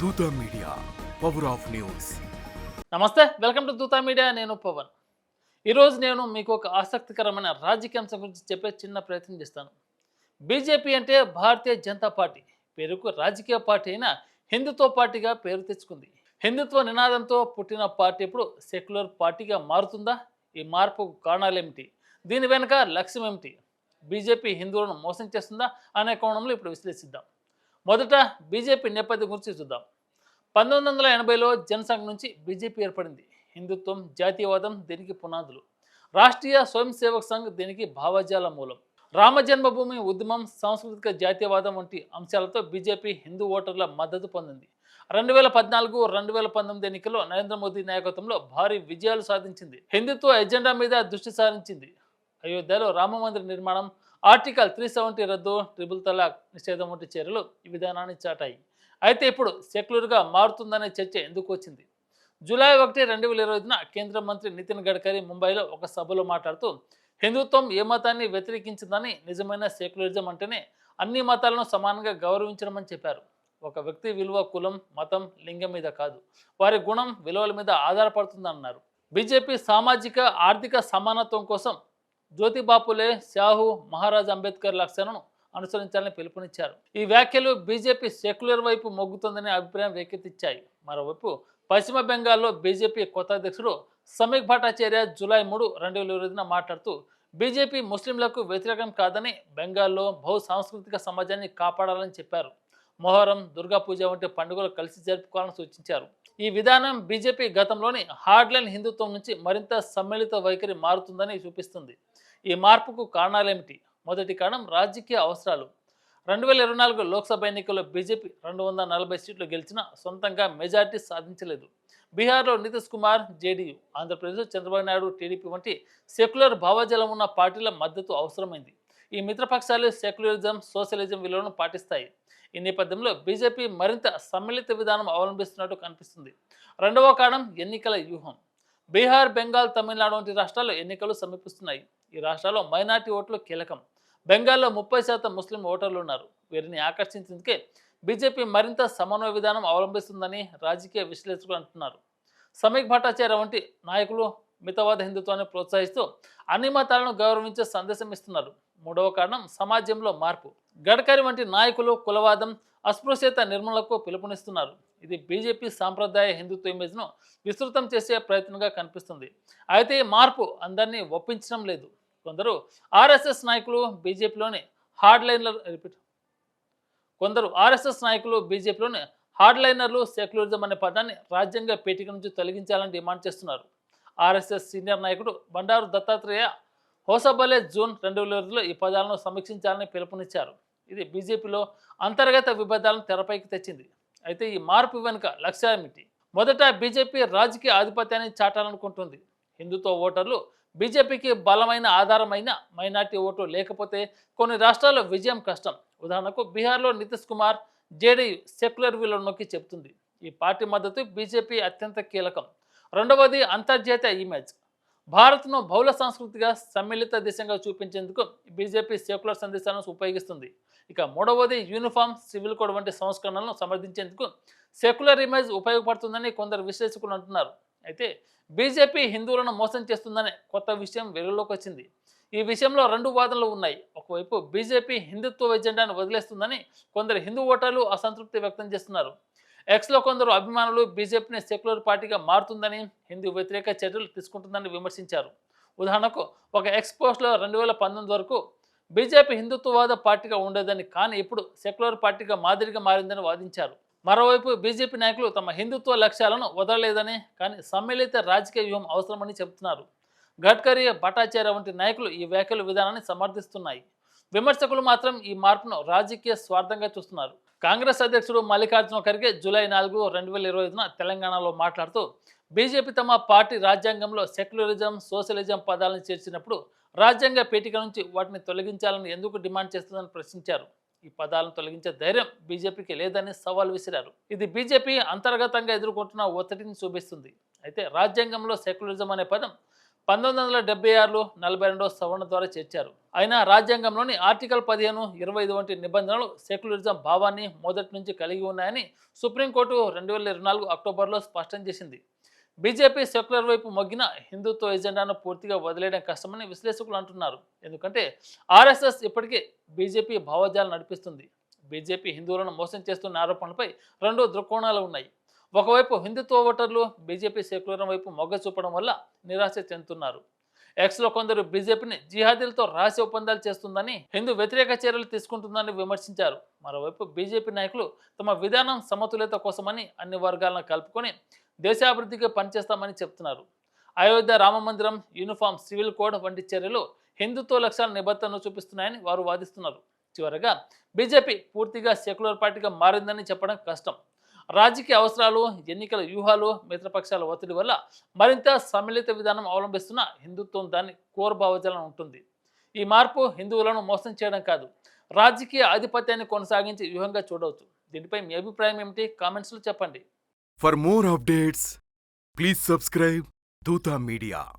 Dootha media power of news. నమస్తే welcome to Dootha media నేను పవన్. ఈరోజు నేను మీకు ఒక ఆసక్తికరమైన రాజకీయ అంశం గురించి చెప్పే చిన్న ప్రయత్నం చేస్తాను. బీజేపీ అంటే భారతీయ జనతా పార్టీ. పేరుకు రాజకీయ పార్టీ అయిన హిందుత్వ పార్టీగా పేరు తెచ్చుకుంది. హిందుత్వ నినాదంతో పుట్టిన పార్టీ ఇప్పుడు సెక్యులర్ పార్టీగా మారుతుందా? ఈ మార్పుకు కారణాలు ఏమిటి దీని వెనుక లక్ష్యం ఏమిటి బీజేపీ హిందువులను మోసం చేస్తుందా? అనే కోణంలో ఇప్పుడు విశ్లేషిద్దాం. మొదట బీజేపీ నేపథ్యం గురించి చూద్దాం. పంతొమ్మిది వందల ఎనభైలో జనసంఘ్ నుంచి బీజేపీ ఏర్పడింది. హిందుత్వం జాతీయవాదం దీనికి పునాదులు. రాష్ట్రీయ స్వయం సేవక్ సంఘ్ దీనికి భావజాల మూలం. రామ జన్మభూమి ఉద్యమం సాంస్కృతిక జాతీయవాదం వంటి అంశాలతో బీజేపీ హిందూ ఓటర్ల మద్దతు పొందింది. రెండు వేల పద్నాలుగు రెండు వేల పంతొమ్మిది ఎన్నికల్లో నరేంద్ర మోదీ నాయకత్వంలో భారీ విజయాలు సాధించింది. హిందుత్వ ఎజెండా మీద దృష్టి సారించింది. అయోధ్యలో రామ మందిర నిర్మాణం ఆర్టికల్ త్రీ సెవెంటీ రద్దు ట్రిపుల్ తలాక్ నిషేధం వంటి చర్యలు ఈ విధానాన్ని చాటాయి. అయితే ఇప్పుడు సెక్యులర్గా మారుతుందనే చర్చ ఎందుకు వచ్చింది? జూలై ఒకటి రెండు వేల ఇరవై ఐదున కేంద్ర మంత్రి నితిన్ గడ్కరీ ముంబైలో ఒక సభలో మాట్లాడుతూ హిందుత్వం ఏ మతాన్ని వ్యతిరేకించిందని నిజమైన సెక్యులరిజం అంటేనే అన్ని మతాలను సమానంగా గౌరవించడమని చెప్పారు. ఒక వ్యక్తి విలువ కులం మతం లింగం మీద కాదు. వారి గుణం విలువల మీద ఆధారపడుతుందన్నారు. బీజేపీ సామాజిక ఆర్థిక సమానత్వం కోసం జ్యోతిబాపులే శాహు మహారాజ్ అంబేద్కర్ లక్ష్యాలను అనుసరించాలని పిలుపునిచ్చారు. ఈ వ్యాఖ్యలు బీజేపీ సెక్యులర్ వైపు మొగ్గుతుందనే అభిప్రాయం వెక్కెత్తిచ్చాయి మరోవైపు పశ్చిమ బెంగాల్లో బీజేపీ కొత్త అధ్యక్షుడు సమీక్ భట్టాచార్య జూలై మూడు రెండు వేల ఇరవై మాట్లాడుతూ బీజేపీ ముస్లింలకు వ్యతిరేకం కాదని బెంగాల్లో బహు సాంస్కృతిక సమాజాన్ని కాపాడాలని చెప్పారు. మొహరం దుర్గా పూజ వంటి పండుగలు కలిసి జరుపుకోవాలని సూచించారు. ఈ విధానం బీజేపీ గతంలోని హార్డ్లైన్ హిందుత్వం నుంచి మరింత సమ్మిళిత వైఖరి మారుతుందని చూపిస్తుంది. ఈ మార్పుకు కారణాలేమిటి? మొదటి కారణం రాజకీయ అవసరాలు. రెండు వేల ఇరవై నాలుగు లోక్సభ ఎన్నికల్లో బీజేపీ రెండు వందల నలభై సీట్లు గెలిచిన సొంతంగా మెజార్టీ సాధించలేదు. బీహార్లో నితీష్ కుమార్ జేడీయూ ఆంధ్రప్రదేశ్ చంద్రబాబు నాయుడు టీడీపీ వంటి సెక్యులర్ భావజాలం ఉన్న పార్టీల మద్దతు అవసరమైంది. ఈ మిత్రపక్షాలు సెక్యులరిజం సోషలిజం విలువలను పాటిస్తాయి. ఈ నేపథ్యంలో బీజేపీ మరింత సమ్మిళిత విధానం అవలంబిస్తున్నట్టు కనిపిస్తుంది. రెండవ కారణం ఎన్నికల వ్యూహం. బీహార్ బెంగాల్ తమిళనాడు వంటి రాష్ట్రాల్లో ఎన్నికలు సమీపిస్తున్నాయి. ఈ రాష్ట్రాల్లో మైనార్టీ ఓట్లు కీలకం. బెంగాల్లో ముప్పై శాతం ముస్లిం ఓటర్లు ఉన్నారు. వీరిని ఆకర్షించేందుకే బీజేపీ మరింత సమన్వయ విధానం అవలంబిస్తుందని రాజకీయ విశ్లేషకులు అంటున్నారు. సమీక్ భట్టాచార్య వంటి నాయకులు మితవాద హిందుత్వాన్ని ప్రోత్సహిస్తూ అన్ని మతాలను గౌరవించే సందేశం ఇస్తున్నారు. మూడవ కారణం సమాజంలో మార్పు. గడ్కరీ వంటి నాయకులు కులవాదం అస్పృశ్యత నిర్మూలనకు పిలుపునిస్తున్నారు. ఇది బీజేపీ సాంప్రదాయ హిందుత్వ ఇమేజ్ను విస్తృతం చేసే ప్రయత్నంగా కనిపిస్తుంది. అయితే ఈ మార్పు అందరినీ ఒప్పించడం లేదు. కొందరు ఆర్ఎస్ఎస్ నాయకులు బీజేపీలోని హార్డ్ లైనర్ రిపీట్. కొందరు ఆర్ఎస్ఎస్ నాయకులు బీజేపీలోని హార్డ్ లైనర్లు సెక్యులరిజం అనే పదాన్ని రాజ్యాంగ పేటిక నుంచి తొలగించాలని డిమాండ్ చేస్తున్నారు. ఆర్ఎస్ఎస్ సీనియర్ నాయకుడు బండారు దత్తాత్రేయ హోసబలే జూన్ రెండు వేల ఈ పదాలను సమీక్షించాలని పిలుపునిచ్చారు. ఇది బీజేపీలో అంతర్గత విభేదాలను తెరపైకి తెచ్చింది. అయితే ఈ మార్పు వెనుక లక్ష్యం ఏమిటి మొదట బీజేపీ రాజకీయ ఆధిపత్యాన్ని చాటాలనుకుంటుంది. హిందుత్వ ఓటర్లు బీజేపీకి బలమైన ఆధారమైన మైనార్టీ ఓటు లేకపోతే కొన్ని రాష్ట్రాల్లో విజయం కష్టం. ఉదాహరణకు బీహార్లో నితీష్ కుమార్ జేడీయూ సెక్యులర్ విలువ నొక్కి చెప్తుంది ఈ పార్టీ మద్దతు బీజేపీ అత్యంత కీలకం. రెండవది అంతర్జాతీయ ఇమేజ్. భారత్ను బహుళ సంస్కృతిగా సమ్మిళిత దేశంగా చూపించేందుకు బీజేపీ సెక్యులర్ సందేశాలను ఉపయోగిస్తుంది. ఇక మూడవది యూనిఫామ్ సివిల్ కోడ్ వంటి సంస్కరణలను సమర్థించేందుకు సెక్యులర్ ఇమేజ్ ఉపయోగపడుతుందని కొందరు విశ్లేషకులు అంటున్నారు. అయితే బీజేపీ హిందువులను మోసం చేస్తుందనే కొత్త విషయం వెలుగులోకి వచ్చింది. ఈ విషయంలో రెండు వాదనలు ఉన్నాయి. ఒకవైపు బీజేపీ హిందుత్వ ఎజెండాను వదిలేస్తుందని కొందరు హిందూ ఓటర్లు అసంతృప్తి వ్యక్తం చేస్తున్నారు. ఎక్స్లో కొందరు అభిమానులు బీజేపీని సెక్యులర్ పార్టీగా మారుతుందని హిందూ వ్యతిరేక చర్యలు తీసుకుంటుందని విమర్శించారు. ఉదాహరణకు ఒక ఎక్స్ పోస్ట్లో రెండు వేల పంతొమ్మిది వరకు బీజేపీ హిందుత్వవాద పార్టీగా ఉండేదని కానీ ఇప్పుడు సెక్యులర్ పార్టీగా మాదిరిగా మారిందని వాదించారు. మరోవైపు బీజేపీ నాయకులు తమ హిందుత్వ లక్ష్యాలను వదలలేదని కానీ సమ్మిళిత రాజకీయ వ్యూహం అవసరమని చెబుతున్నారు. గడ్కరీ భట్టాచార్య వంటి నాయకులు ఈ వ్యాఖ్యల విధానాన్ని సమర్థిస్తున్నాయి. విమర్శకులు మాత్రం ఈ మార్పును రాజకీయ స్వార్థంగా చూస్తున్నారు. కాంగ్రెస్ అధ్యక్షుడు మల్లికార్జున ఖర్గే జూలై నాలుగు రెండు వేల ఇరవై ఐదున తెలంగాణలో మాట్లాడుతూ బీజేపీ తమ పార్టీ రాజ్యాంగంలో సెక్యులరిజం సోషలిజం పదాలను చేర్చినప్పుడు రాజ్యాంగ పీఠిక నుంచి వాటిని తొలగించాలని ఎందుకు డిమాండ్ చేస్తుందని ప్రశ్నించారు. ఈ పదాలను తొలగించే ధైర్యం బీజేపీకి లేదని సవాల్ విసిరారు. ఇది బీజేపీ అంతర్గతంగా ఎదుర్కొంటున్న ఒత్తిడిని చూపిస్తుంది. అయితే రాజ్యాంగంలో సెక్యులరిజం అనే పదం పంతొమ్మిది వందల డెబ్బై ఆరులో నలభై రెండో సవరణ ద్వారా చేర్చారు. అయినా రాజ్యాంగంలోని ఆర్టికల్ పదిహేను ఇరవై ఐదు వంటి నిబంధనలు సెక్యులరిజం భావాన్ని మొదటి నుంచి కలిగి ఉన్నాయని సుప్రీంకోర్టు రెండు వేల ఇరవై నాలుగు అక్టోబర్లో స్పష్టం చేసింది. బీజేపీ సెక్యులర్ వైపు మొగ్గిన హిందుత్వ ఎజెండాను పూర్తిగా వదిలేయడం కష్టమని విశ్లేషకులు అంటున్నారు. ఎందుకంటే ఆర్ఎస్ఎస్ ఇప్పటికే బీజేపీ భావజాలను నడిపిస్తుంది. బీజేపీ హిందువులను మోసం చేస్తున్న ఆరోపణలపై రెండు దృక్కోణాలు ఉన్నాయి. ఒకవైపు హిందుత్వ ఓటర్లు బీజేపీ సెక్యులర్ వైపు మొగ్గ చూపడం వల్ల నిరాశ చెందుతున్నారు. ఎక్స్లో కొందరు బీజేపీని జిహాదీలతో రహస్య ఒప్పందాలు చేస్తుందని హిందూ వ్యతిరేక చర్యలు తీసుకుంటుందని విమర్శించారు. మరోవైపు బీజేపీ నాయకులు తమ విధానం సమతుల్యత కోసమని అన్ని వర్గాలను కలుపుకొని దేశాభివృద్ధికి పనిచేస్తామని చెప్తున్నారు. అయోధ్య రామ మందిరం యూనిఫామ్ సివిల్ కోడ్ వంటి చర్యలు హిందుత్వ లక్ష్యాల నిబద్ధతను చూపిస్తున్నాయని వారు వాదిస్తున్నారు. చివరగా బీజేపీ పూర్తిగా సెక్యులర్ పార్టీగా మారిందని చెప్పడం కష్టం. రాజకీయ అవసరాలు ఎన్నికల వ్యూహాలు మిత్రపక్షాల ఒత్తిడి వల్ల మరింత సమ్మిళిత విధానం అవలంబిస్తున్న హిందుత్వం దాని కోర్ భావజాలం ఉంటుంది. ఈ మార్పు హిందువులను మోసం చేయడం కాదు రాజకీయ ఆధిపత్యాన్ని కొనసాగించే వ్యూహంగా చూడవచ్చు. దీనిపై మీ అభిప్రాయం ఏమిటి? కామెంట్స్లో చెప్పండి. For more updates, please subscribe Duta Media.